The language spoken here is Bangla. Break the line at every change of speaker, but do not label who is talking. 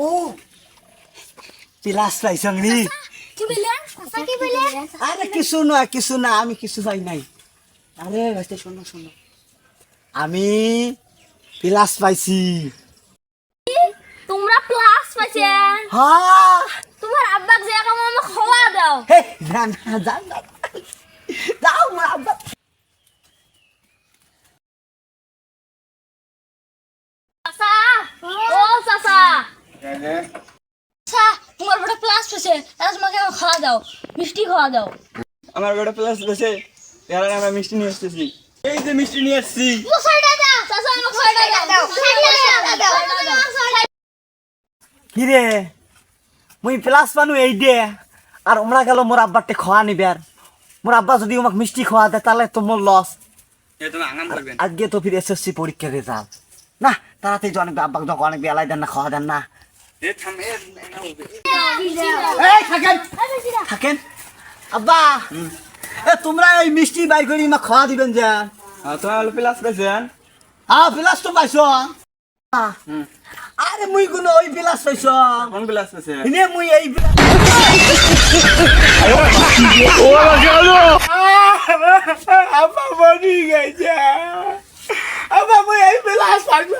ও পিলাস পাইছং নি আরে কিছু না কিছু না আমি কিছু পাই নাই। আরে ভাইতে শোনো শোনো। আমি পিলাস পাইছি।
তোমরা প্লাস পাইছেন
হ্যাঁ।
তোমার আব্বাক যে আমাকে খাওয়া দাও।
হে না না যাও আব্বা।
চাচা তোমার বড় প্লাস পাইছে তাহলে তোমাকে খাওয়া দাও মিষ্টি খাওয়া দাও।
আমার বেটা প্লাস বসে এর আমরা মিষ্টি নিয়ে আসতেছি এই যে মিষ্টি নিয়ে আসছি
মুই প্লাস পানু এই দে। আর ওমরা গেল মোর আব্বারটে খাওয়া নিবার মোর আব্বা যদি আমাকে মিষ্টি খাওয়া দেয় তাহলে তো মোর লস আজকে তো ফির এসএসসি পরীক্ষার রেজাল্ট না তাড়াতাড়ি তো অনেক আব্বাকে যখন অনেক বেলায় দেন না খাওয়া দেন না। থাকেন। থাকেন। আব্বা এ তোমরা এই মিষ্টি বাই করি মা খাওয়া দিবেন যে।
তোমার প্লাস পাইছেন?
হ্যাঁ বিলাস তো পাইছ। আরে মুই কোনো ওই পাইছ।
কোন প্লাস পাইছেন
ইনে মুই এই আব্বা মরি গেছে। আব্বা মুই এই বিলাস পাইছ।